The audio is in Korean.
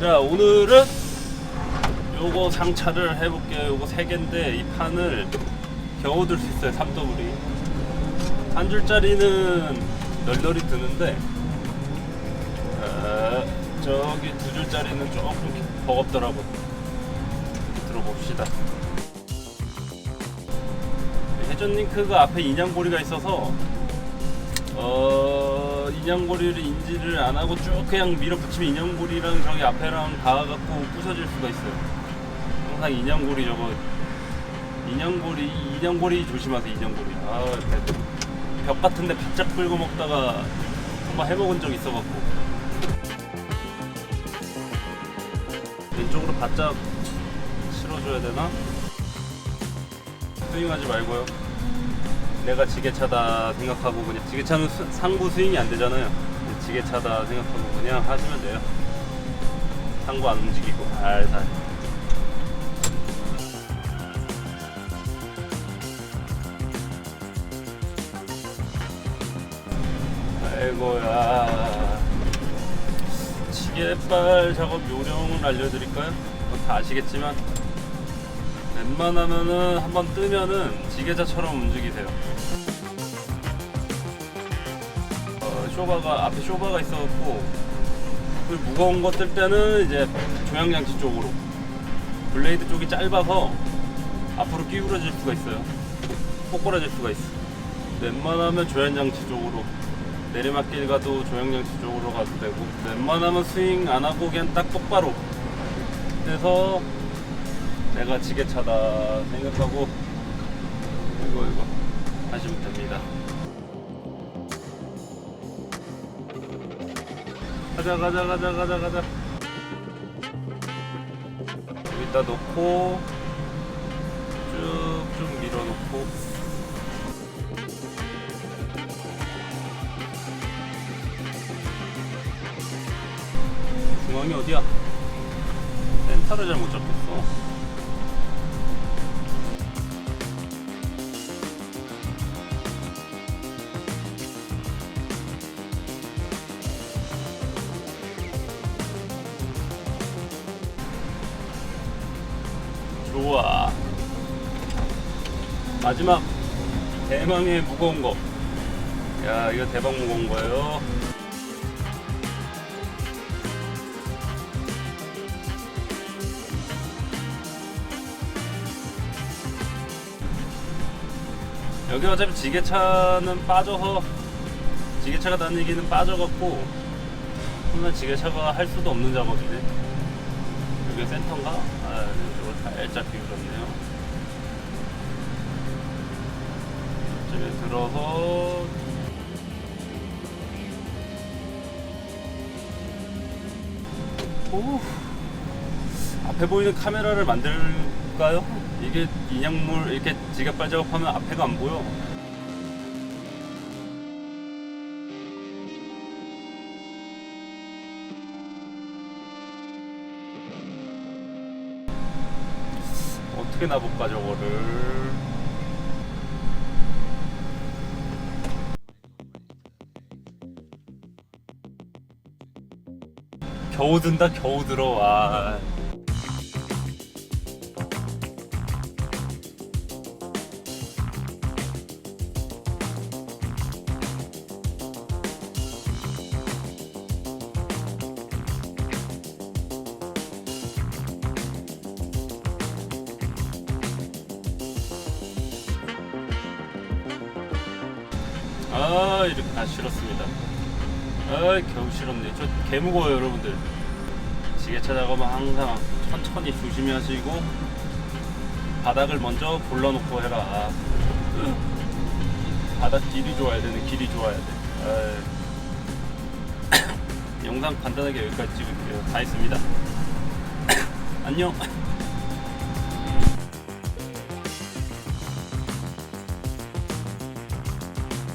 자 오늘은 요거 상차를 해볼게요. 요거 세 개인데 이 판을 겨우 들 수 있어요 3더블이. 한 줄짜리는 널널이 드는데 아, 저기 두 줄짜리는 조금 버겁더라고. 들어봅시다. 회전링크가 앞에 인양고리가 있어서 어 인양고리를 인지를 안 하고 쭉 그냥 밀어붙이면 인양고리랑 저기 앞에랑 닿아갖고 부서질 수가 있어요. 항상 인양고리 저거 인양고리 인양고리 조심하세요 인양고리. 아벽 같은데 바짝 끌고 먹다가 한번 해먹은 적 있어갖고 왼쪽으로 바짝 실어줘야 되나? 스윙하지 말고요. 내가 지게차다 생각하고 그냥 지게차는 수- 상부 스윙이 안 되잖아요. 지게차다 생각하고 그냥 하시면 돼요. 상부 안 움직이고 살살. 아이고야. 지게발 작업 요령을 알려드릴까요? 뭐다 아시겠지만 웬만하면은 한번 뜨면은 지게차처럼 움직이세요. 어, 쇼바가 앞에 쇼바가 있어갖고 그 무거운 거 뜰 때는 이제 조향장치 쪽으로 블레이드 쪽이 짧아서 앞으로 끼우러질 수가 있어요. 꼬꾸라질 수가 있어. 웬만하면 조향장치 쪽으로 내리막길 가도 조향장치 쪽으로 가도 되고 웬만하면 스윙 안 하고 그냥 딱 똑바로 그래서 내가 지게차다 생각하고 이거 이거 하시면 됩니다. 가자 가자 가자 가자 가자. 여기다 놓고 쭉쭉 밀어놓고 중앙이 어디야? 센터를 잘 못 잡겠어. 좋아. 마지막 대망의 무거운 거. 야, 이거 대박 무거운 거예요. 여기 어차피 지게차는 빠져서 지게차가 다니기는 빠져갖고 정말 지게차가 할 수도 없는 작업이네. 여기 센터인가? 아, 살짝 기울였네요. 이쪽에 들어서 오, 앞에 보이는 카메라를 만들까요? 이게 인양물 이렇게 지갑 발 작업하면 앞에가 안 보여. 어떻게 놔볼까 저거를? 겨우 든다 겨우 들어 와 아 이렇게 다 실었습니다. 아 겨우 실었네. 저 개 무거워요 여러분들. 지게차 작업은 항상 천천히 조심히 하시고 바닥을 먼저 골라놓고 해라. 바닥 길이 좋아야 되는 길이 좋아야 돼. 영상 간단하게 여기까지 찍을게요. 다 했습니다. 안녕